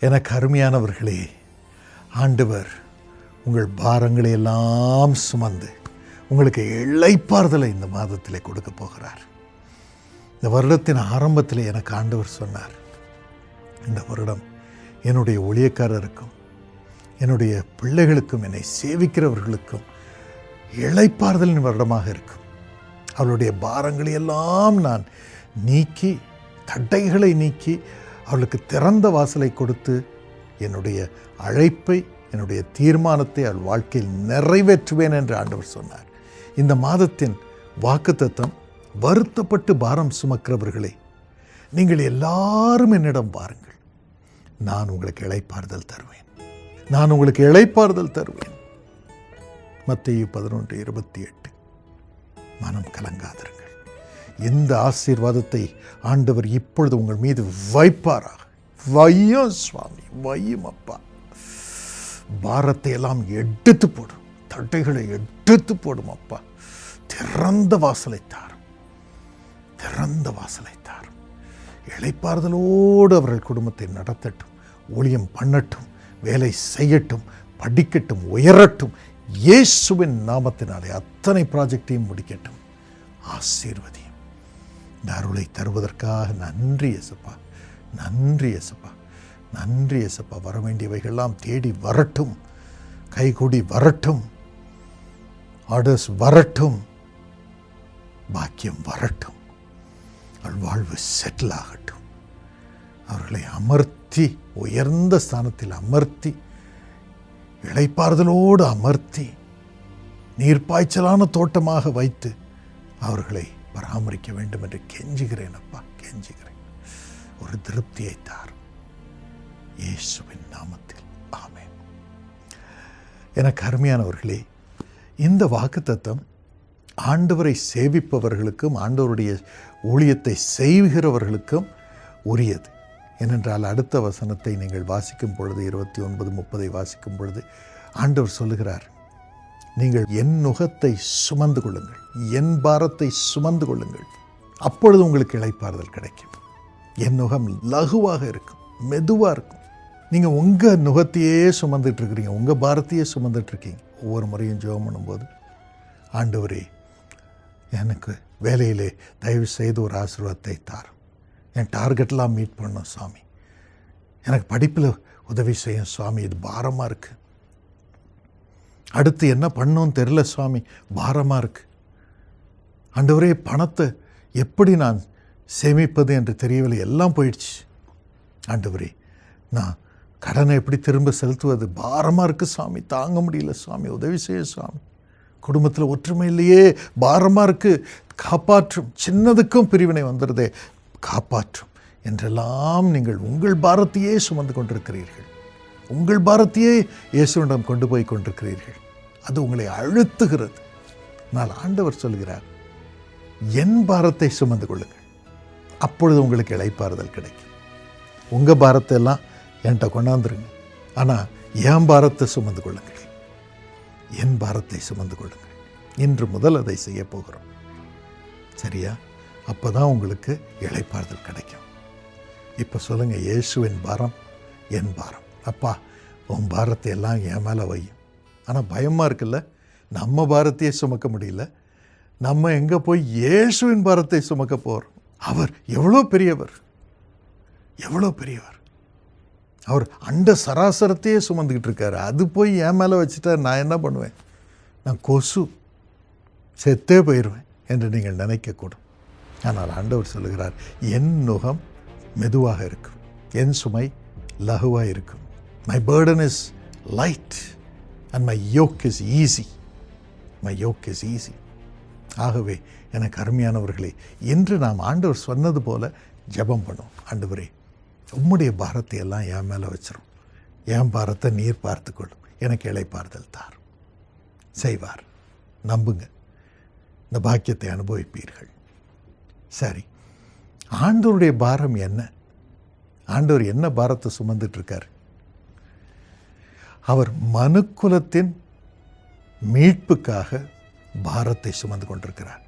எனக்கு அருமையானவர்களே ஆண்டவர் உங்கள் பாரங்களை எல்லாம் சுமந்து உங்களுக்கு இழைப்பார்தலை இந்த மாதத்தில் கொடுக்க போகிறார். இந்த வருடத்தின் ஆரம்பத்தில் எனக்கு ஆண்டவர் சொன்னார் இந்த வருடம் என்னுடைய ஒளியக்காரருக்கும் என்னுடைய பிள்ளைகளுக்கும் என்னை சேவிக்கிறவர்களுக்கும் இழைப்பார்தலின் வருடமாக இருக்கும். அவளுடைய பாரங்களை எல்லாம் நான் நீக்கி தடைகளை நீக்கி அவளுக்கு திறந்த வாசலை கொடுத்து என்னுடைய அழைப்பை என்னுடைய தீர்மானத்தை அவள் வாழ்க்கையில் நிறைவேற்றுவேன் என்று ஆண்டவர் சொன்னார். இந்த மாதத்தின் வாக்குத்தத்தம் வருத்தப்பட்டு பாரம் சுமக்கிறவர்களே நீங்கள் எல்லாரும் என்னிடம் பாருங்கள் நான் உங்களுக்கு இழைப்பாறுதல் தருவேன். நான் உங்களுக்கு இழைப்பாறுதல் தருவேன். மத்திய பதினொன்று இருபத்தி எட்டு. மனம் கலங்காதிருங்கள். இந்த ஆசீர்வாதத்தை ஆண்டவர் இப்பொழுது உங்கள் மீது வைப்பாராக? வையும் சுவாமி வையும் அப்பா. பாரத்தை எல்லாம் எடுத்து போடும். தட்டைகளை எடுத்து போடும் அப்பா. திறந்த வாசலை தாரும். திறந்த வாசலை தாரும். இளைப்பாறுதலோடு அவர்கள் குடும்பத்தை நடத்தட்டும். ஊழியம் பண்ணட்டும். வேலை செய்யட்டும். படிக்கட்டும். உயரட்டும். இயேசுவின் நாமத்தினாலே அத்தனை ப்ராஜெக்டையும் முடிக்கட்டும். ஆசீர்வதி. இந்த அருளை தருவதற்காக நன்றி எசப்பா நன்றி எசப்பா நன்றி எசப்பா வர வேண்டியவைகள்லாம் தேடி வரட்டும். கைகூடி வரட்டும். ஆர்டர்ஸ் வரட்டும். பாக்கியம் வரட்டும். அவள் வாழ்வு செட்டில் ஆகட்டும். அவர்களை அமர்த்தி உயர்ந்த ஸ்தானத்தில் அமர்த்தி இளைப்பாறுதலோடு அமர்த்தி நீர்ப்பாய்ச்சலான தோட்டமாக வைத்து அவர்களை பராமரிக்க வேண்டும் என்று கெஞ்சுகிறேன் அப்பா கெஞ்சுகிறேன். ஒரு திருப்தியை தாரும். இயேசுவின் நாமத்தில். ஆமேன். எனக்கு அருமையானவர்களே இந்த வாக்குத்தத்தம் ஆண்டவரை சேவிப்பவர்களுக்கும் ஆண்டவருடைய ஊழியத்தை செய்கிறவர்களுக்கும் உரியது. ஏனென்றால் அடுத்த வசனத்தை நீங்கள் வாசிக்கும் பொழுது இருபத்தி ஒன்பது முப்பதை வாசிக்கும் பொழுது ஆண்டவர் சொல்லுகிறார் நீங்கள் என் நுகத்தை சுமந்து கொள்ளுங்கள். என் பாரத்தை சுமந்து கொள்ளுங்கள். அப்பொழுது உங்களுக்கு இழைப்பாறுதல் கிடைக்கும். என் நுகம் லகுவாக இருக்கும். மெதுவாக இருக்கும். நீங்கள் உங்கள் நுகத்தையே சுமந்துட்டு இருக்கிறீங்க. உங்கள் பாரத்தையே சுமந்துட்டு இருக்கீங்க. ஒவ்வொரு முறையும் ஜெபம் பண்ணும்போது ஆண்டவரே எனக்கு வேலையிலே தயவு செய்து ஒரு ஆசீர்வாதத்தை தார். என் டார்கெட்லாம் மீட் பண்ணும் சுவாமி எனக்கு படிப்பில் உதவி செய்யும் சுவாமி இது பாரமாக இருக்குது அடுத்து என்ன பண்ணணும்னு தெரில சுவாமி. பாரமாக இருக்குது ஆண்டவரே பணத்தை எப்படி நான் சேமிப்பது என்று தெரியவில்லை. எல்லாம் போயிடுச்சு. ஆண்டவரே நான் கடனை எப்படி திரும்ப செலுத்துவது? பாரமாக இருக்குது சுவாமி. தாங்க முடியல சுவாமி. உதவி செய்ய சுவாமி. குடும்பத்தில் ஒற்றுமை இல்லையே. பாரமாக இருக்குது காப்பாற்றும். சின்னதுக்கும் பிரிவினை வந்துடுதே காப்பாற்றும். என்றெல்லாம் நீங்கள் உங்கள் பாரத்தையே சுமந்து கொண்டிருக்கிறீர்கள். உங்கள் பாரத்தையே இயேசுவிடம் கொண்டு போய் கொண்டிருக்கிறீர்கள். அது உங்களை அழுத்துகிறது. ஆனால் ஆண்டவர் சொல்கிறார் என் பாரத்தை சுமந்து கொள்ளுங்கள். அப்பொழுது உங்களுக்கு இழைப்பாறுதல் கிடைக்கும். உங்கள் பாரத்தை எல்லாம் என்கிட்ட கொண்டாந்துருங்க. ஆனால் என் பாரத்தை சுமந்து கொள்ளுங்கள். என் பாரத்தை சுமந்து கொள்ளுங்கள். இன்று முதல் அதை செய்ய போகிறோம். சரியா? அப்போ தான் உங்களுக்கு இழைப்பாறுதல் கிடைக்கும். இப்போ சொல்லுங்கள் இயேசுவின் பாரம் என் பாரம். அப்பா உன் பாரத்தை எல்லாம் என் மேலே வையும் ஆனால் பயமாக இருக்குல்ல? நம்ம பாரத்தையே சுமக்க முடியல. நம்ம எங்கே போய் இயேசுவின் பாரத்தை சுமக்க போகிறோம் அவர் எவ்வளோ பெரியவர்? எவ்வளோ பெரியவர்? அவர் அண்ட சராசரத்தையே சுமந்துக்கிட்டு இருக்காரு. அது போய் என் மேலே வச்சுட்டா நான் என்ன பண்ணுவேன்? நான் கொசு. செத்தே போயிடுவேன் என்று நீங்கள் நினைக்கக்கூடும். ஆனால் ஆண்டவர் சொல்லுகிறார் என் நுகம் மெதுவாக இருக்கும். என் சுமை லகுவாக இருக்கும். My burden is light and my yoke is easy my yoke is easy ஆகவே எனக்கு அருமையானவர்களே இன்று நாம் ஆண்டவர் சொன்னது போல ஜெபம் பண்ணும் ஆண்டவரே உம்முடைய பாரத்தை எல்லாம் என் மேலே வச்சிரும். என் பாரத்தை நீர் பார்த்துக்கொள்ளும் எனக்கு இழைப்பார்தல் தார். செய்வார். நம்புங்க. இந்த பாக்கியத்தை அனுபவிப்பீர்கள். சரி. ஆண்டவருடைய பாரம் என்ன? ஆண்டவர் என்ன பாரத்தை சுமந்துட்டு இருக்காரு? அவர் மனுக்குலத்தின் மீட்புக்காக பாரத்தை சுமந்து கொண்டிருக்கிறார்.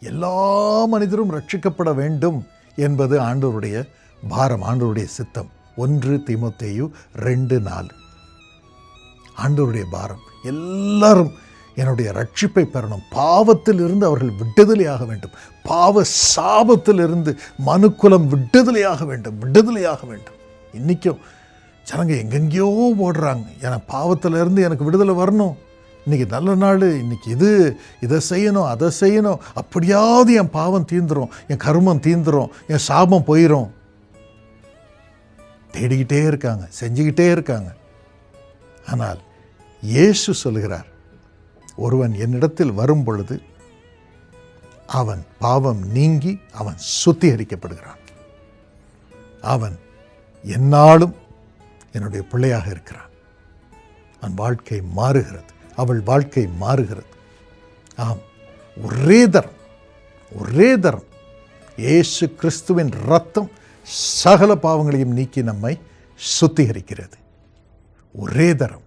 எல்லா மனிதரும் ரட்சிக்கப்பட வேண்டும் என்பது ஆண்டவருடைய பாரம் ஆண்டவருடைய சித்தம். ஒன்று திமுத்தேயு ரெண்டு நாலு. ஆண்டவருடைய பாரம். எல்லாரும் என்னுடைய ரட்சிப்பை பெறணும். பாவத்திலிருந்து அவர்கள் விடுதலையாக வேண்டும். பாவ சாபத்திலிருந்து மனுக்குலம் விடுதலையாக வேண்டும். விடுதலையாக வேண்டும். இன்றைக்கும் ஜனங்க எங்கெங்கேயோ ஓடுறாங்க. ஏன்னா பாவத்திலேருந்து எனக்கு விடுதலை வரணும். இன்றைக்கி நல்ல நாள் இன்றைக்கி இது இதை செய்யணும் அதை செய்யணும். அப்படியாவது என் பாவம் தீந்துடும் என் கருமம் தீந்துடும் என் சாபம் போயிடும் தேடிக்கிட்டே இருக்காங்க செஞ்சுக்கிட்டே இருக்காங்க. ஆனால் இயேசு சொல்கிறார் ஒருவன் என்னிடத்தில் வரும் பொழுது அவன் பாவம் நீங்கி அவன் சுத்திகரிக்கப்படுகிறான். அவன் என்னாலும் என்னுடைய பிள்ளையாக இருக்கிறான். அவன் வாழ்க்கை மாறுகிறது. அவள் வாழ்க்கை மாறுகிறது. ஆம் ஒரே தரம் ஒரே தரம். இயேசு கிறிஸ்துவின் ரத்தம் சகல பாவங்களையும் நீக்கி நம்மை சுத்திகரிக்கிறது. ஒரே தரம்.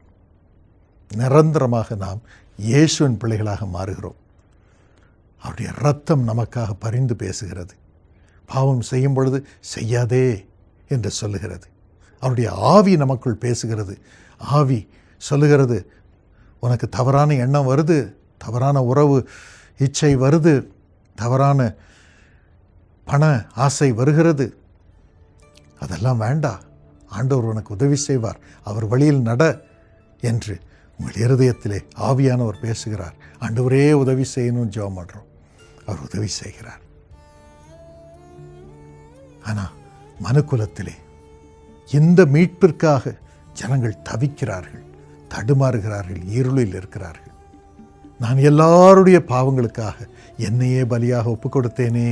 நிரந்தரமாக நாம் இயேசுவின் பிள்ளைகளாக மாறுகிறோம். அவருடைய ரத்தம் நமக்காக பரிந்து பேசுகிறது. பாவம் செய்யும் பொழுது செய்யாதே என்று சொல்லுகிறது. அவருடைய ஆவி நமக்குள் பேசுகிறது. ஆவி சொல்லுகிறது உனக்கு தவறான எண்ணம் வருது தவறான உறவு இச்சை வருது தவறான பண ஆசை வருகிறது. அதெல்லாம் வேண்டாம் ஆண்டவர் உனக்கு உதவி செய்வார். அவர் வழியில் நட என்று உங்கள் இருதயத்திலே ஆவியானவர் பேசுகிறார். ஆண்டவரே உதவி செய்யணும்னு ஜெபம் பண்ணுறோம் அவர் உதவி செய்கிறார். ஆனால் மனுக்குலத்திலே இந்த மீட்பிற்காக ஜனங்கள் தவிக்கிறார்கள் தடுமாறுகிறார்கள் இருளில் இருக்கிறார்கள்? நான் எல்லாருடைய பாவங்களுக்காக என்னையே பலியாக ஒப்பு கொடுத்தேனே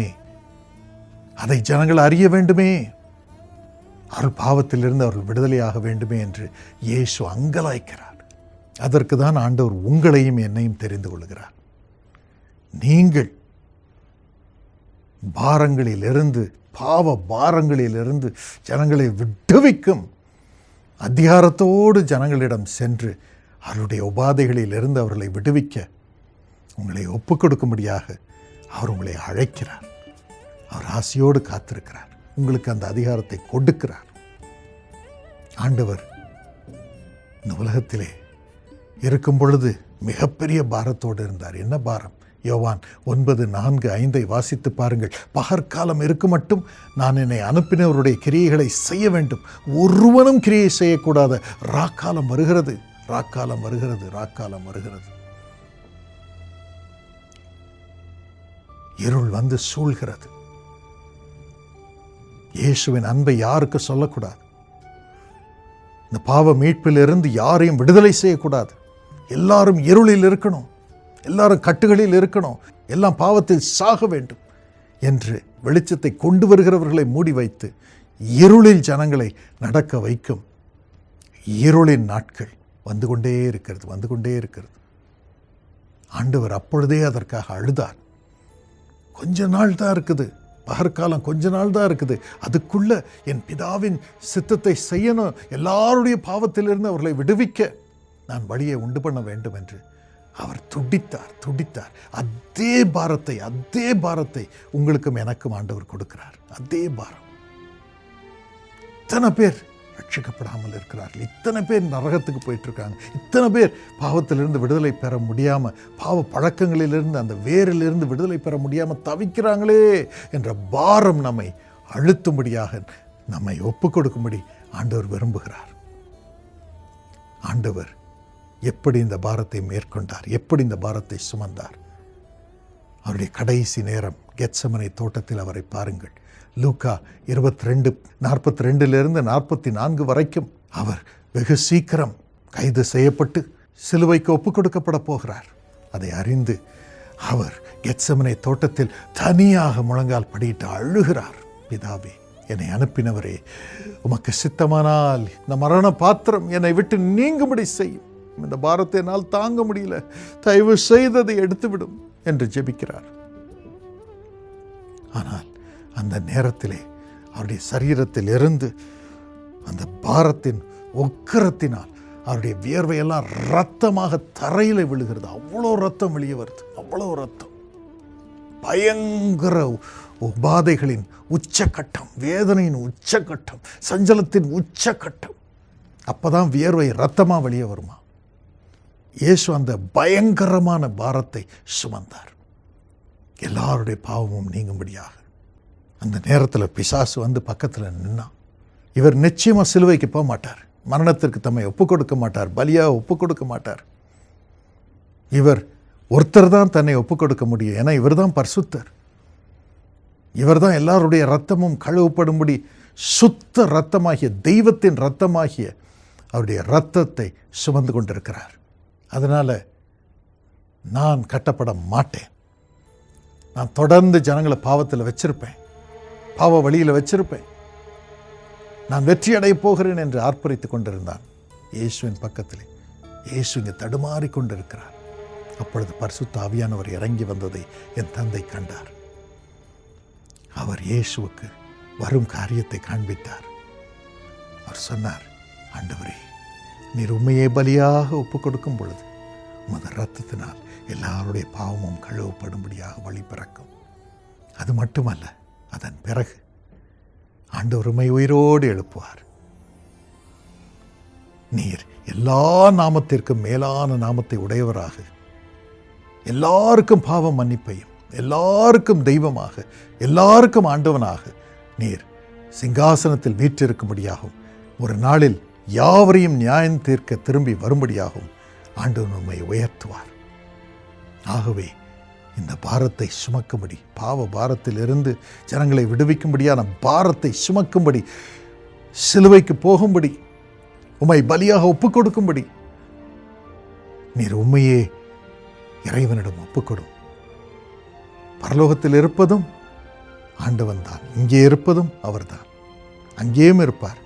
அதை ஜனங்கள் அறிய வேண்டுமே. அவர்கள் பாவத்திலிருந்து அவர்கள் விடுதலையாக வேண்டுமே என்று இயேசு அங்கலாய்க்கிறார். அதற்கு தான் ஆண்டவர் உங்களையும் என்னையும் தெரிந்து கொள்கிறார். நீங்கள் பாரங்களிலிருந்து பாவ பாரங்களிலிருந்து ஜனங்களை விடுவிக்கும். அதிகாரத்தோடு ஜனங்களிடம் சென்று அவருடைய உபாதைகளிலிருந்து அவர்களை விடுவிக்க உங்களை ஒப்புக் கொடுக்கும்படியாக அவர் உங்களை அழைக்கிறார். அவர் ஆசையோடு காத்திருக்கிறார். உங்களுக்கு அந்த அதிகாரத்தை கொடுக்கிறார். ஆண்டவர் இந்த உலகத்திலே இருக்கும் பொழுது மிகப்பெரிய பாரத்தோடு இருந்தார். என்ன பாரம்? யோவான் ஒன்பது நான்கு ஐந்தை வாசித்து பாருங்கள். பகற்காலம் இருக்கு மட்டும் நான் என்னை அனுப்பினவருடைய கிரியைகளை செய்ய வேண்டும். ஒருவனும் கிரியை செய்யக்கூடாத. ராக்காலம் வருகிறது. ராக்காலம் வருகிறது. ராக்காலம் வருகிறது. இருள் வந்து சூழ்கிறது. இயேசுவின் அன்பை யாருக்கு சொல்லக்கூடாது? இந்த பாவ மீட்பிலிருந்து யாரையும் விடுதலை செய்யக்கூடாது. எல்லாரும் இருளில் இருக்கணும். எல்லாரும் கட்டுகளில் இருக்கணும். எல்லாம் பாவத்தில் சாக வேண்டும் என்று வெளிச்சத்தை கொண்டு வருகிறவர்களை மூடி வைத்து இருளில் ஜனங்களை நடக்க வைக்கும். இருளின் நாட்கள் வந்து கொண்டே இருக்கிறது வந்து கொண்டே இருக்கிறது. ஆண்டவர் அப்பொழுதே அதற்காக அழுதார். கொஞ்ச நாள் தான் இருக்குது. பகற்காலம் கொஞ்ச நாள் தான் இருக்குது. அதுக்குள்ள என் பிதாவின் சித்தத்தை செய்யணும். எல்லாருடைய பாவத்திலிருந்து அவர்களை விடுவிக்க நான் வழியை உண்டு பண்ண வேண்டும் என்று அவர் துடித்தார் துடித்தார். அதே பாரத்தை அதே பாரத்தை உங்களுக்கும் எனக்கும் ஆண்டவர் கொடுக்கிறார். அதே பாரம். இத்தனை பேர் ரட்சிக்கப்படாமல் இருக்கிறார்கள். இத்தனை பேர் நரகத்துக்கு போயிட்டு இருக்காங்க இத்தனை பேர் பாவத்திலிருந்து விடுதலை பெற முடியாமல் பாவ பழக்கங்களிலிருந்து அந்த வேரிலிருந்து விடுதலை பெற முடியாமல் தவிக்கிறாங்களே என்ற பாரம் நம்மை அழுத்தும்படியாக நம்மை ஒப்புக் கொடுக்கும்படி ஆண்டவர் விரும்புகிறார். ஆண்டவர் எப்படி இந்த பாரத்தை மேற்கொண்டார்? எப்படி இந்த பாரத்தை சுமந்தார்? அவருடைய கடைசி நேரம் கெட்சமனை தோட்டத்தில் அவரை பாருங்கள். லூக்கா இருபத்தி ரெண்டு நாற்பத்தி ரெண்டிலிருந்து நாற்பத்தி நான்கு வரைக்கும் அவர் வெகு சீக்கிரம் கைது செய்யப்பட்டு சிலுவைக்கு ஒப்புக் கொடுக்கப்பட போகிறார். அதை அறிந்து அவர் கெட்சமனை தோட்டத்தில் தனியாக முழங்கால் படியிட்டு அழுகிறார். பிதாவே என்னை அனுப்பினவரே உமக்கு சித்தமானால் இந்த மரண பாத்திரம் என்னை விட்டு நீங்கும்படி செய்யும். இந்த பாரத்தை என்னால் தாங்க முடியல. தயவு செய்ததை எடுத்துவிடும் என்று ஜெபிக்கிறார். ஆனால் அந்த நேரத்திலே அவருடைய சரீரத்தில் இருந்து அந்த பாரத்தின் உக்கரத்தினால் அவருடைய வியர்வையெல்லாம் ரத்தமாக தரையில் விழுகிறது. அவ்வளோ ரத்தம் வெளியே வருது. அவ்வளோ ரத்தம் பயங்கர உபாதைகளின் உச்சக்கட்டம் வேதனையின் உச்சக்கட்டம் சஞ்சலத்தின் உச்சக்கட்டம் அப்பதான் வியர்வை ரத்தமா வெளியே வருமா? இயேசு அந்த பயங்கரமான பாரத்தை சுமந்தார். எல்லாருடைய பாவமும் நீங்கும்படியாக. அந்த நேரத்தில் பிசாசு வந்து பக்கத்தில் நின்னான் இவர் நிச்சயமாக சிலுவைக்கு போக மாட்டார். மரணத்திற்கு தம்மை ஒப்புக் கொடுக்க மாட்டார். பலியாக ஒப்புக் கொடுக்க மாட்டார். இவர் ஒருத்தர் தான் தன்னை ஒப்புக் கொடுக்க முடியும். ஏன்னா இவர் தான் பர்சுத்தர். இவர் தான் எல்லாருடைய ரத்தமும் கழுவப்படும்படி சுத்த ரத்தமாகிய தெய்வத்தின் ரத்தமாகிய அவருடைய ரத்தத்தை சுமந்து கொண்டிருக்கிறார். அதனால் நான் கட்டப்பட மாட்டேன். நான் தொடர்ந்து ஜனங்களை பாவத்தில் வச்சிருப்பேன். பாவ வழியில் வச்சிருப்பேன். நான் வெற்றி அடைய போகிறேன் என்று ஆர்ப்பரித்துக் கொண்டிருந்தான். இயேசுவின் பக்கத்திலே. இயேசு இங்கே தடுமாறி கொண்டிருக்கிறார். அப்பொழுது பரிசுத்த ஆவியானவர் இறங்கி வந்ததை என் தந்தை கண்டார். அவர் இயேசுவுக்கு வரும் காரியத்தை காண்பித்தார். அவர் சொன்னார் ஆண்டவரே நீர் உண்மையை பலியாக ஒப்புக் கொடுக்கும் பொழுது உமது ரத்தத்தினால் எல்லாருடைய பாவமும் கழுவப்படும்படியாக வழி பிறக்கும். அது மட்டுமல்ல அதன் பிறகு ஆண்டவர் உரிமை உயிரோடு எழுப்புவார். நீர் எல்லா நாமத்திற்கும் மேலான நாமத்தை உடையவராக எல்லாருக்கும் பாவ மன்னிப்பையும் எல்லாருக்கும் தெய்வமாக எல்லாருக்கும் ஆண்டவனாக நீர் சிங்காசனத்தில் வீற்றிருக்கும்படியாகும் ஒரு நாளில் யாவரையும் நியாயம் தீர்க்க திரும்பி வரும்படியாகும் ஆண்டவன் உம்மை உயர்த்துவார். ஆகவே இந்த பாரத்தை சுமக்கும்படி பாவ பாரத்திலிருந்து ஜனங்களை விடுவிக்கும்படியான பாரத்தை சுமக்கும்படி சிலுவைக்கு போகும்படி உம்மை பலியாக ஒப்புக் கொடுக்கும்படி நீர் உண்மையே இறைவனிடம் ஒப்புக்கொடும். பரலோகத்தில் இருப்பதும் ஆண்டவன் தான் இங்கே இருப்பதும் அவர்தான் அங்கேயும் இருப்பார்.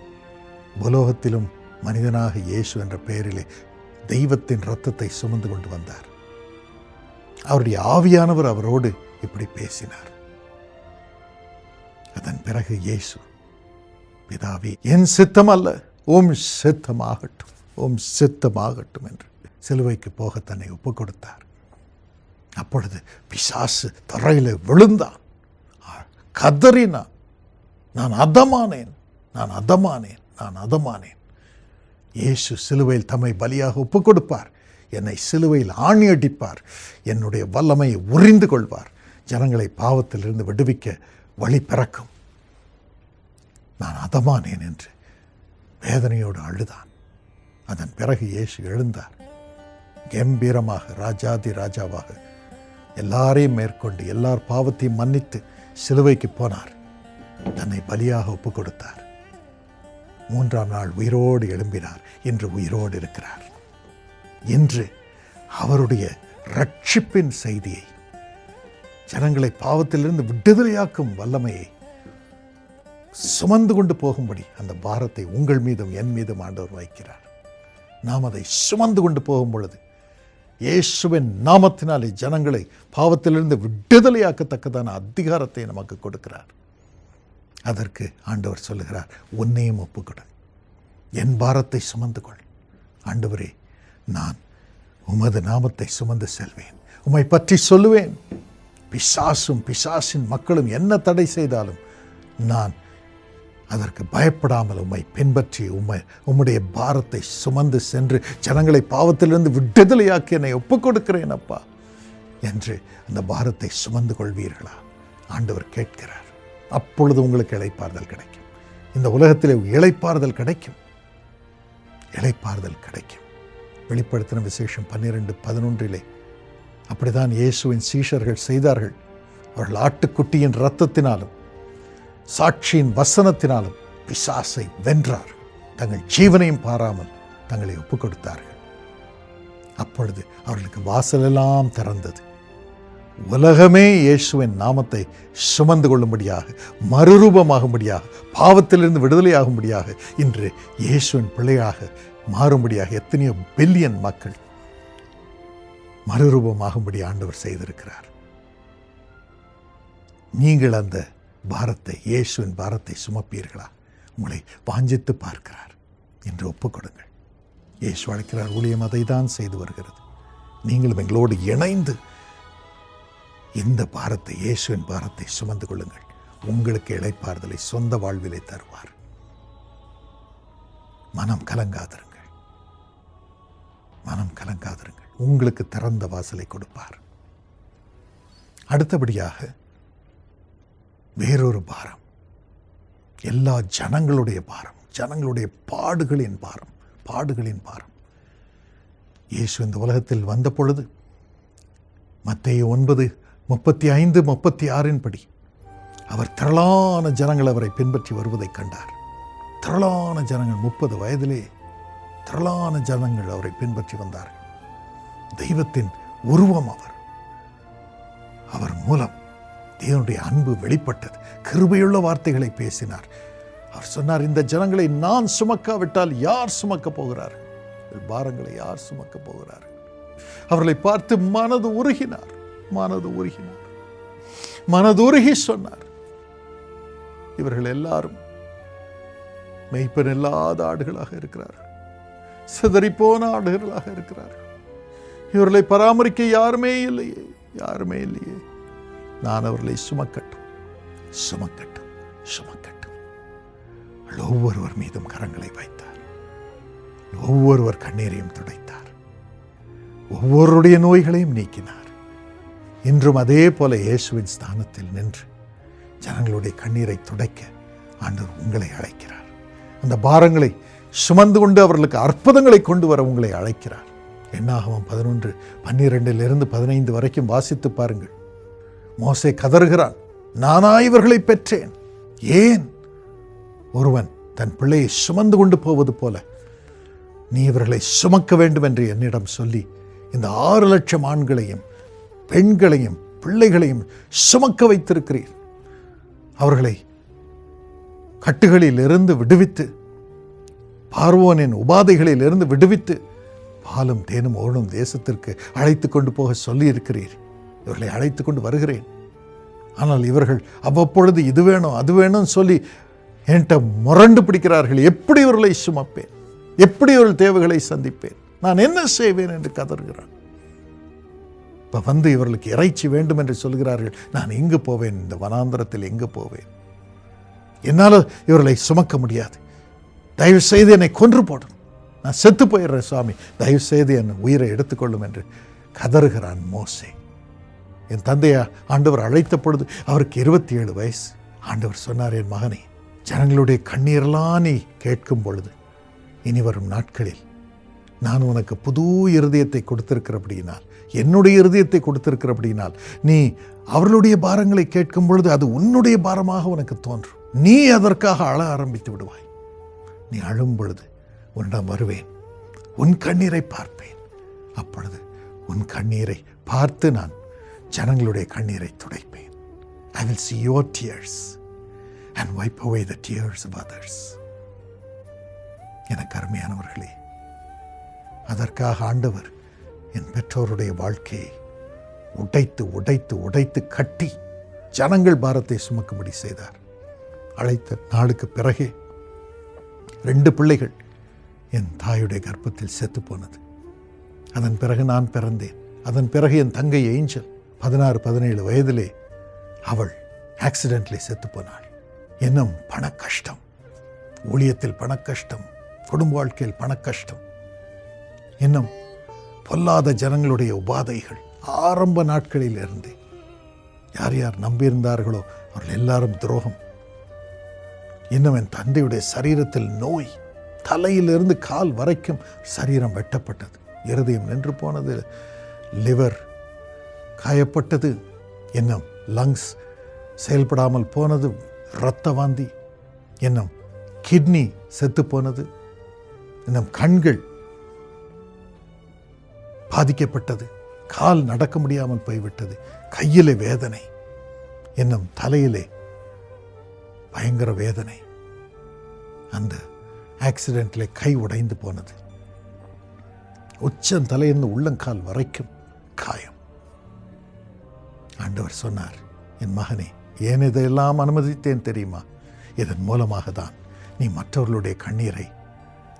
புலோகத்திலும் மனிதனாக இயேசு என்ற பெயரிலே தெய்வத்தின் ரத்தத்தை சுமந்து கொண்டு வந்தார். அவருடைய ஆவியானவர் அவரோடு இப்படி பேசினார். அதன் பிறகு இயேசு பிதாவே என் சித்தம் அல்ல ஓம் சித்தமாகட்டும் ஓம் சித்தமாகட்டும் என்று சிலுவைக்கு போக தன்னை ஒப்புக் கொடுத்தார் அப்பொழுது பிசாசு தரையில் விழுந்தான். கதறினான். நான் அதமானேன் நான் அதமானேன். நான் அதமானேன். இயேசு சிலுவையில் தம்மை பலியாக ஒப்புக் கொடுப்பார் என்னை சிலுவையில் ஆணி அடிப்பார் என்னுடைய வல்லமையை உறிந்து கொள்வார். ஜனங்களை பாவத்திலிருந்து விடுவிக்க வழி பிறக்கும். நான் அதமானேன் என்று வேதனையோடு அழுதான். அதன் பிறகு இயேசு எழுந்தார். கம்பீரமாக ராஜாதி ராஜாவாக எல்லாரையும் மேற்கொண்டு எல்லார் பாவத்தையும் மன்னித்து சிலுவைக்கு போனார். தன்னை பலியாக ஒப்புக் கொடுத்தார் மூன்றாம் நாள் உயிரோடு எழும்பினார். இன்று உயிரோடு இருக்கிறார். இன்று அவருடைய ரட்சிப்பின் செய்தியை ஜனங்களை பாவத்திலிருந்து விடுதலையாக்கும் வல்லமையை சுமந்து கொண்டு போகும்படி அந்த பாரத்தை உங்கள் மீதும் என் மீதும் ஆண்டவர் வைக்கிறார். நாம் அதை சுமந்து கொண்டு போகும் பொழுது இயேசுவின் நாமத்தினாலே ஜனங்களை பாவத்திலிருந்து விடுதலையாக்கத்தக்கதான அதிகாரத்தை நமக்கு கொடுக்கிறார். அதற்கு ஆண்டவர் சொல்லுகிறார் உன்னையும் ஒப்புக்கொடு. என் பாரத்தை சுமந்து கொள். ஆண்டவரே நான் உமது நாமத்தை சுமந்து செல்வேன். உம்மை பற்றி சொல்லுவேன். பிசாசும் பிசாசின் மக்களும் என்ன தடை செய்தாலும் நான் அதற்கு பயப்படாமல் உம்மை பின்பற்றி உம்மை உம்முடைய பாரத்தை சுமந்து சென்று ஜனங்களை பாவத்திலிருந்து விடுதலையாக்கி என்னை ஒப்புக்கொடுக்கிறேன் அப்பா என்று அந்த பாரத்தை சுமந்து கொள்வீர்களா? ஆண்டவர் கேட்கிறார். அப்பொழுது உங்களுக்கு இளைப்பாறுதல் கிடைக்கும். இந்த உலகத்திலே இளைப்பாறுதல் கிடைக்கும். இளைப்பாறுதல் கிடைக்கும். வெளிப்படுத்தின விசேஷம் பன்னிரெண்டு பதினொன்றிலே அப்படிதான் இயேசுவின் சீஷர்கள் செய்தார்கள். அவர்கள் ஆட்டுக்குட்டியின் இரத்தத்தினாலும் சாட்சியின் வசனத்தினாலும் பிசாசை வென்றார். தங்கள் ஜீவனையும் பாராமல் தங்களை ஒப்புக் கொடுத்தார்கள் அப்பொழுது அவர்களுக்கு வாசலெல்லாம் திறந்தது. உலகமே இயேசுவின் நாமத்தை சுமந்து கொள்ளும்படியாக மறுரூபமாகும்படியாக பாவத்திலிருந்து விடுதலையாகும்படியாக இன்று இயேசுவின் பிள்ளையாக மாறும்படியாக எத்தனையோ பில்லியன் மக்கள் மறுரூபமாகும்படி ஆண்டவர் செய்திருக்கிறார். நீங்கள் அந்த பாரத்தை இயேசுவின் பாரத்தை சுமப்பீர்களா? உங்களை வாஞ்சித்து பார்க்கிறார். என்று ஒப்புக்கொடுங்கள். இயேசு அழைக்கிறார். ஊழியம் அதை தான் செய்து வருகிறது. நீங்களும் எங்களோடு இணைந்து இந்த பாரத்தை இயேசுவின் பாரத்தை சுமந்து கொள்ளுங்கள். உங்களுக்கு இளைப்பாறுதலை சொந்த வாழ்விலே தருவார். மனம் கலங்காதிருங்கள். மனம் கலங்காதிருங்கள். உங்களுக்கு திறந்த வாசலை கொடுப்பார். அடுத்தபடியாக வேறொரு பாரம். எல்லா ஜனங்களுடைய பாரம். ஜனங்களுடைய பாடுகளின் பாரம். பாடுகளின் பாரம். இயேசு இந்த உலகத்தில் வந்த பொழுது மத்திய ஒன்பது முப்பத்தி ஐந்து முப்பத்தி ஆறின் படி அவர் திரளான ஜனங்கள் அவரை பின்பற்றி வருவதைக் கண்டார். திரளான ஜனங்கள் முப்பது வயதிலே திரளான ஜனங்கள் அவரை பின்பற்றி வந்தார்கள். தெய்வத்தின் உருவம் அவர். அவர் மூலம் தேவனுடைய அன்பு வெளிப்பட்டது. கிருபையுள்ள வார்த்தைகளை பேசினார். அவர் சொன்னார் இந்த ஜனங்களை நான் சுமக்காவிட்டால் யார் சுமக்க போகிறார்கள்? பாரங்களை யார் சுமக்க போகிறார்கள்? அவர்களை பார்த்து மனது உருகினார். மனது உருகினார். மனதுருகி சொன்னார். இவர்கள் எல்லாரும் மெய்ப்பன் இல்லாத ஆடுகளாக இருக்கிறார்கள். சிதறிப்போன ஆடுகளாக இருக்கிறார்கள். இவர்களை பராமரிக்க யாருமே இல்லையே. யாருமே இல்லையே. நான் அவர்களை சுமக்கட்டும். சுமக்கட்டும். சுமக்கட்டும். ஒவ்வொருவர் மீதும் கரங்களை வைத்தார். ஒவ்வொருவர் கண்ணீரையும் துடைத்தார். ஒவ்வொருடைய நோய்களையும் நீக்கினார். இன்றும் அதே போல இயேசுவின் ஸ்தானத்தில் நின்று ஜனங்களுடைய கண்ணீரை துடைக்க ஆண்டவர் உங்களை அழைக்கிறார். அந்த பாரங்களை சுமந்து கொண்டு அவர்களுக்கு அற்புதங்களை கொண்டு வர உங்களை அழைக்கிறார். என்னாகவும் பதினொன்று பன்னிரெண்டிலிருந்து பதினைந்து வரைக்கும் வாசித்து பாருங்கள். மோசை கதறுகிறான் நானா இவர்களை பெற்றேன்? ஏன் ஒருவன் தன் பிள்ளையை சுமந்து கொண்டு போவது போல நீ இவர்களை சுமக்க வேண்டும் என்று என்னிடம் சொல்லி இந்த ஆறு லட்சம் ஆண்களையும் பெண்களையும் பிள்ளைகளையும் சுமக்க வைத்திருக்கிறீர். அவர்களை கட்டுகளில் இருந்து விடுவித்து பார்வோனின் உபாதைகளில் இருந்து விடுவித்து பாலும் தேனும் ஓடும் தேசத்திற்கு அழைத்து கொண்டு போக சொல்லியிருக்கிறீர். இவர்களை அழைத்து கொண்டு வருகிறேன். ஆனால் இவர்கள் அவ்வப்பொழுது இது வேணும் அது வேணும்னு சொல்லி என்கிட்ட முரண்டு பிடிக்கிறார்கள். எப்படி இவர்களை சுமப்பேன்? எப்படி இவர்கள் தேவைகளை சந்திப்பேன்? நான் என்ன செய்வேன் என்று கதறுகிறான். இப்போ வந்து இவர்களுக்கு இறைச்சி வேண்டும் என்று சொல்கிறார்கள். நான் எங்கு போவேன்? இந்த வனாந்தரத்தில் எங்கு போவேன்? என்னால் இவர்களை சுமக்க முடியாது. தயவு செய்து என்னை கொன்று போடும் நான் செத்து போயிடுறேன் சுவாமி. தயவு செய்து என் உயிரை எடுத்துக்கொள்ளும் என்று கதறுகிறான் மோசே. என் தந்தையா ஆண்டவர் அழைத்த பொழுது அவருக்கு இருபத்தி ஏழு வயசு. ஆண்டவர் சொன்னார் என் மகனே ஜனங்களுடைய கண்ணீரெல்லாம் நீ கேட்கும் பொழுது இனி வரும் நாட்களில் நான் உனக்கு புது இருதயத்தை கொடுத்திருக்கிறபடியினால் என்னுடைய இருதயத்தை கொடுத்திருக்கிற அப்படின்னால் நீ அவர்களுடைய பாரங்களை கேட்கும் பொழுது அது உன்னுடைய பாரமாக உனக்கு தோன்றும். நீ அதற்காக அழ ஆரம்பித்து விடுவாய். நீ அழும் பொழுது உன்னிடம் வருவேன். உன் கண்ணீரை பார்ப்பேன். அப்பொழுது உன் கண்ணீரை பார்த்து நான் ஜனங்களுடைய கண்ணீரை துடைப்பேன். I will see your tears and wipe away the tears of எனக்கு அருமையானவர்களே அதற்காக ஆண்டவர் என் பெற்றோருடைய வாழ்க்கையை உடைத்து உடைத்து உடைத்து கட்டி ஜனங்கள் பாரத்தை சுமக்கும்படி செய்தார். அழைத்த நாளுக்கு பிறகே ரெண்டு பிள்ளைகள் என் தாயுடைய கர்ப்பத்தில் செத்து போனது. அதன் பிறகு நான் பிறந்தேன். அதன் பிறகு என் தங்கை ஏஞ்சல் பதினாறு பதினேழு வயதிலே அவள் ஆக்சிடென்ட்லி செத்து போனாள். இன்னும் பண கஷ்டம் ஊழியத்தில் பண கஷ்டம் குடும்ப வாழ்க்கையில் பண கஷ்டம் இன்னும் பொல்லாத ஜனங்களுடைய உபாதைகள் ஆரம்ப நாட்களில் இருந்தே யார் யார் நம்பியிருந்தார்களோ அவர்கள் எல்லாரும் துரோகம். இன்னும் என் தந்தையுடைய சரீரத்தில் நோய் தலையிலிருந்து கால் வரைக்கும் சரீரம் வெட்டப்பட்டது. இருதயம் நின்று போனது லிவர் காயப்பட்டது இன்னும் லங்ஸ் செயல்படாமல் போனது இரத்த வாந்தி இன்னும் கிட்னி செத்து போனது இன்னும் கண்கள் பாதிக்கப்பட்டது. கால் நடக்க முடியாமல் போய்விட்டது. கையிலே வேதனை. இன்னும் தலையிலே பயங்கர வேதனை. அந்த ஆக்சிடென்ட்ல கை உடைந்து போனது. உச்சம் தலையிருந்து உள்ளங்கால் வரைக்கும் காயம். ஆண்டவர் சொன்னார் என் மகனே ஏன் இதையெல்லாம் அனுமதித்தேன் தெரியுமா? இதன் மூலமாக தான் நீ மற்றவர்களுடைய கண்ணீரை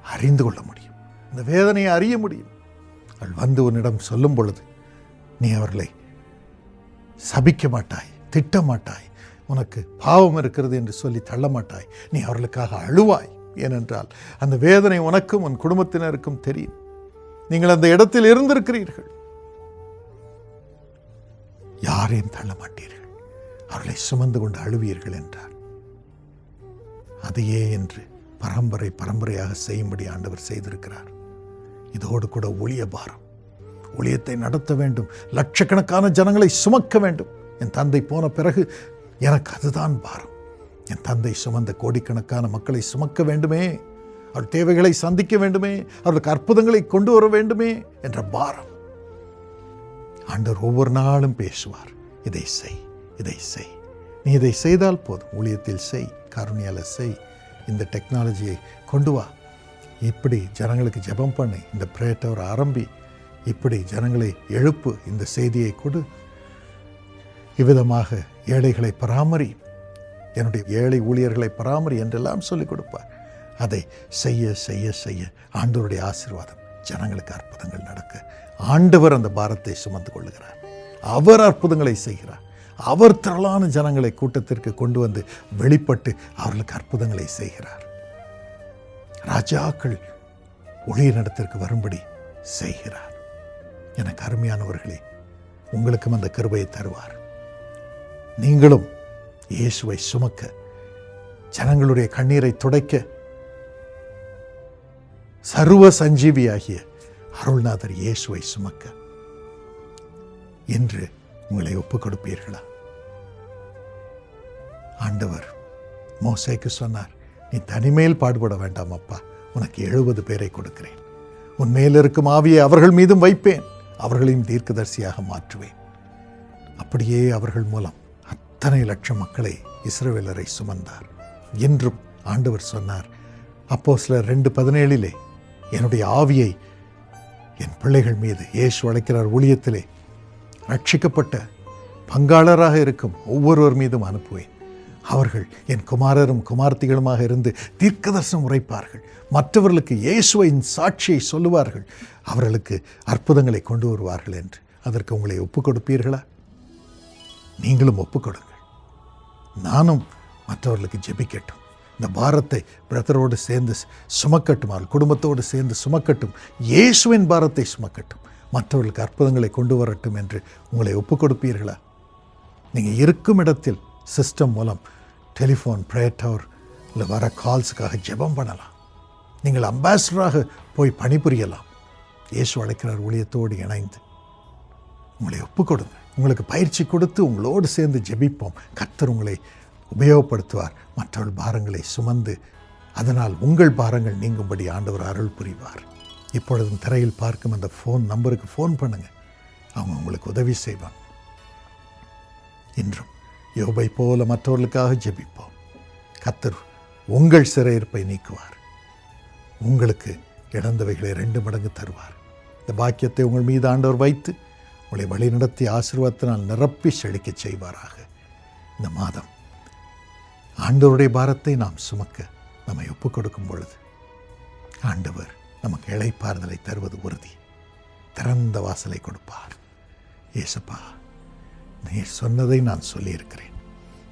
அறிந்து கொள்ள முடியும். இந்த வேதனையை அறிய முடியும். அவள் வந்து உன்னிடம் சொல்லும் பொழுது நீ அவர்களை சபிக்க மாட்டாய் திட்ட மாட்டாய் உனக்கு பாவம் இருக்கிறது என்று சொல்லி தள்ள மாட்டாய். நீ அவர்களுக்காக அழுவாய். ஏனென்றால் அந்த வேதனை உனக்கும் உன் குடும்பத்தினருக்கும் தெரியும். நீங்கள் அந்த இடத்தில் இருந்திருக்கிறீர்கள். யாரையும் தள்ள மாட்டீர்கள். அவர்களை சுமந்து கொண்டு அழுவீர்கள் என்றார். அதையே என்று பரம்பரை பரம்பரையாக செய்யும்படி ஆண்டவர் செய்திருக்கிறார். இதோடு கூட ஒளிய பாரம். ஒளியத்தை நடத்த வேண்டும். லட்சக்கணக்கான ஜனங்களை சுமக்க வேண்டும். என் தந்தை போன பிறகு எனக்கு அதுதான் பாரம். என் தந்தை சுமந்த கோடிக்கணக்கான மக்களை சுமக்க வேண்டுமே. அவர் தேவைகளை சந்திக்க வேண்டுமே. அவர்களுக்கு அற்புதங்களை கொண்டு வர வேண்டுமே என்ற பாரம். ஆண்டவர் ஒவ்வொரு நாளும் பேசுவார். இதை செய் இதை செய். நீ இதை செய்தால் போதும். ஊழியத்தில் செய் கருணையால் செய். இந்த டெக்னாலஜியை கொண்டு வா. இப்படி ஜனங்களுக்கு ஜெபம் பண்ணி இந்த பிரேட்டவர் ஆரம்பி இப்படி ஜனங்களை எழுப்பு இந்த செய்தியை கொடு. இவ்விதமாக ஏழைகளை பராமரி என்னுடைய ஏழை ஊழியர்களை பராமரி என்றெல்லாம் சொல்லிக் கொடுப்பார். அதை செய்ய செய்ய செய்ய ஆண்டவருடைய ஆசீர்வாதம் ஜனங்களுக்கு அற்புதங்கள் நடக்க. ஆண்டவர் அந்த பாரத்தை சுமந்து கொள்ளுகிறார். அவர் அற்புதங்களை செய்கிறார். அவர் திரளான ஜனங்களை கூட்டத்திற்கு கொண்டு வந்து வெளிப்பட்டு அவர்களுக்கு அற்புதங்களை செய்கிறார். ராஜாக்கள் ஒளியினிடத்திற்கு வரும்படி செய்கிறார். எனக்கு அருமையானவர்களே உங்களுக்கும் அந்த கிருபையை தருவார். நீங்களும் இயேசுவை சுமக்க ஜனங்களுடைய கண்ணீரை துடைக்க சர்வ சஞ்சீவியாகிய அருள்நாதர் இயேசுவை சுமக்க என்று உங்களை ஒப்புக் கொடுப்பீர்களா ஆண்டவர் மோசைக்கு சொன்னார் நீ தனிமேல் பாடுபட வேண்டாம் அப்பா. உனக்கு எழுபது பேரை கொடுக்கிறேன். உன் மேல் இருக்கும் ஆவியை அவர்கள் மீதும் வைப்பேன். அவர்களையும் தீர்க்கதரிசியாக மாற்றுவேன். அப்படியே அவர்கள் மூலம் அத்தனை லட்சம் மக்களை இஸ்ரவேலரை சுமந்தார். என்றும் ஆண்டவர் சொன்னார் அப்போ சிலர் ரெண்டு பதினேழிலே என்னுடைய ஆவியை என் பிள்ளைகள் மீது ஏசு அழைக்கிறார் ஊழியத்திலே. ரட்சிக்கப்பட்ட பங்காளராக இருக்கும் ஒவ்வொருவர் மீதும் அனுப்புவேன். அவர்கள் என் குமாரரும் குமார்த்திகளுமாக இருந்து தீர்க்கதர்சனம் உரைப்பார்கள். மற்றவர்களுக்கு இயேசுவின் சாட்சியை சொல்லுவார்கள். அவர்களுக்கு அற்புதங்களை கொண்டு வருவார்கள் என்று. அதற்கு உங்களை ஒப்புக் கொடுப்பீர்களா? நீங்களும் ஒப்புக் கொடுங்கள். நானும் மற்றவர்களுக்கு ஜெபிக்கட்டும். இந்த பாரத்தை பிரதரோடு சேர்ந்து சுமக்கட்டும். அவள் குடும்பத்தோடு சேர்ந்து சுமக்கட்டும். இயேசுவின் பாரத்தை சுமக்கட்டும். மற்றவர்களுக்கு அற்புதங்களை கொண்டு வரட்டும் என்று உங்களை ஒப்புக் கொடுப்பீர்களா? நீங்கள் இருக்கும் இடத்தில் சிஸ்டம் மூலம் டெலிஃபோன் ப்ரேயர் டவர் இல்லை வர கால்ஸுக்காக ஜெபம் பண்ணலாம். நீங்கள் அம்பாசடராக போய் பணிபுரியலாம். இயேசு அழைக்கிறார் ஊழியத்தோடு இணைந்து. உங்களை ஒப்புக் கொடுங்க உங்களுக்கு பயிற்சி கொடுத்து உங்களோடு சேர்ந்து ஜெபிப்போம். கர்த்தர் உங்களை உபயோகப்படுத்துவார். மற்றவர்கள் பாரங்களை சுமந்து அதனால் உங்கள் பாரங்கள் நீங்கும்படி ஆண்டவர் அருள் புரிவார். இப்பொழுதும் திரையில் பார்க்கும் அந்த ஃபோன் நம்பருக்கு ஃபோன் பண்ணுங்கள் அவங்க உங்களுக்கு உதவி செய்வாங்க. இன்றும் யோபை போல மற்றவர்களுக்காக ஜெபிப்போம். கத்தர் உங்கள் சிறையிருப்பை நீக்குவார். உங்களுக்கு இழந்தவைகளை ரெண்டு மடங்கு தருவார். இந்த பாக்கியத்தை உங்கள் மீது ஆண்டவர் வைத்து உங்களை வழிநடத்தி ஆசீர்வாதத்தினால் நிரப்பி செழிக்கச் செய்வாராக. இந்த மாதம் ஆண்டவருடைய பாரத்தை நாம் சுமக்க நம்மை ஒப்புக் கொடுக்கும் பொழுது ஆண்டவர் நமக்கு இளைப்பாறுதலை தருவது உறுதி. திறந்த வாசலை கொடுப்பார். ஏசப்பா நீர் சொன்னதை நான் சொல்லியிருக்கிறேன்.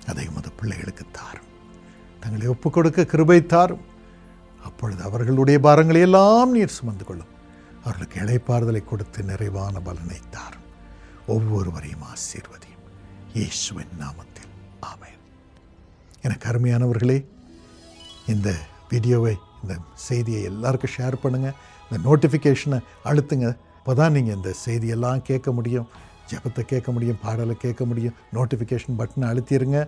அதை உமது பிள்ளைகளுக்கு தாரும். தங்களை ஒப்புக் கொடுக்க கிருபை தாரும். அப்பொழுது அவர்களுடைய பாரங்களை எல்லாம் நீர் சுமந்து கொள்ளும். அவர்களுக்கு இளைப்பாறுதலை கொடுத்து நிறைவான பலனை தாரும். ஒவ்வொருவரையும் ஆசீர்வதியும். இயேசுவின் நாமத்தில். ஆமென். எனக்கு அருமையானவர்களே இந்த வீடியோவை இந்த செய்தியை எல்லாருக்கும் ஷேர் பண்ணுங்கள் இந்த நோட்டிஃபிகேஷனை அழுத்துங்க. அப்போ தான் நீங்கள் இந்த செய்தியெல்லாம் கேட்க முடியும். ஜபத்தை கேட்க முடியும் பாடலை கேட்க முடியும். நோட்டிஃபிகேஷன் பட்டனை அழுத்திடுங்க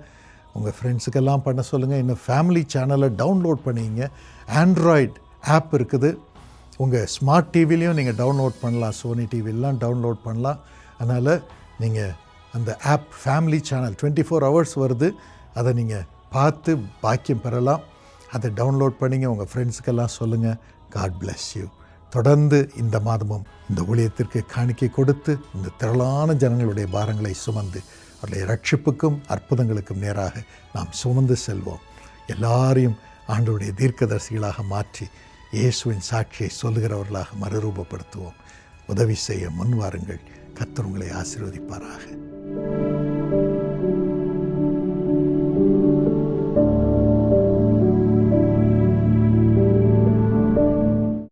உங்கள் ஃப்ரெண்ட்ஸுக்கெல்லாம் பண்ண சொல்லுங்கள் இன்னும் ஃபேமிலி சேனலை டவுன்லோட் பண்ணிங்க. ஆண்ட்ராய்ட் ஆப் இருக்குது. உங்கள் ஸ்மார்ட் டிவிலையும் நீங்கள் டவுன்லோட் பண்ணலாம். சோனி டிவிலாம் டவுன்லோட் பண்ணலாம். அதனால் நீங்கள் அந்த app family channel twenty four hours வருது. அதை நீங்கள் பார்த்து பாக்கியம் பெறலாம். அதை டவுன்லோட் பண்ணிங்க. உங்கள் ஃப்ரெண்ட்ஸுக்கெல்லாம் சொல்லுங்கள் காட் bless யூ தொடர்ந்து இந்த மாதமும் இந்த ஊழியத்திற்கு காணிக்கை கொடுத்து இந்த திரளான ஜனங்களுடைய பாரங்களை சுமந்து அவருடைய ரட்சிப்புக்கும் அற்புதங்களுக்கும் நேராக நாம் சுமந்து செல்வோம். எல்லாரையும் ஆண்டுடைய தீர்க்கதரிசிகளாக மாற்றி இயேசுவின் சாட்சியை சொல்லுகிறவர்களாக மறுரூபப்படுத்துவோம். உதவி செய்ய முன்வாருங்கள் கத்தர் உங்களை ஆசீர்வதிப்பாராக.